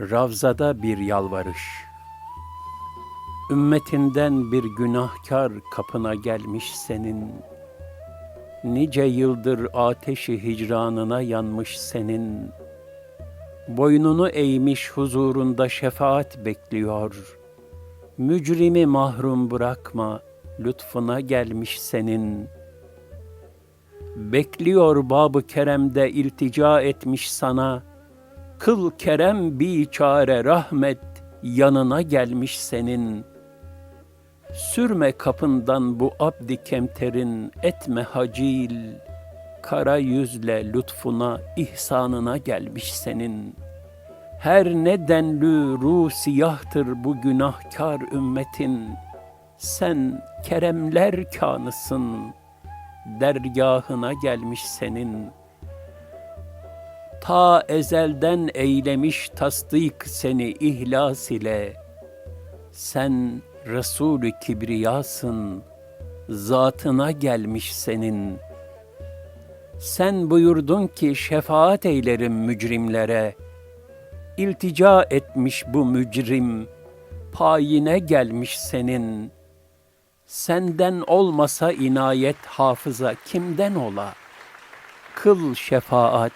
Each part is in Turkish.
Ravzada bir yalvarış. Ümmetinden bir günahkar kapına gelmiş senin. Nice yıldır ateşi hicranına yanmış senin. Boynunu eğmiş huzurunda şefaat bekliyor. Mücrimi mahrum bırakma, lütfuna gelmiş senin. Bekliyor babı keremde iltica etmiş sana. Kıl kerem biçare rahmet yanına gelmiş senin. Sürme kapından bu abdi kemterin etme hacil. Kara yüzle lütfuna, ihsanına gelmiş senin. Her ne denlü ru siyahtır bu günahkar ümmetin. Sen keremler kanısın, dergahına gelmiş senin.'' Ta ezelden eylemiş tasdik seni ihlas ile. Sen Resul-ü Kibriyasın, zatına gelmiş senin. Sen buyurdun ki şefaat eylerim mücrimlere. İltica etmiş bu mücrim, payine gelmiş senin. Senden olmasa inayet hafıza kimden ola? Kıl şefaat,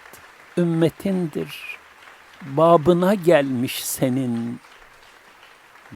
ümmetindir. Babına gelmiş senin.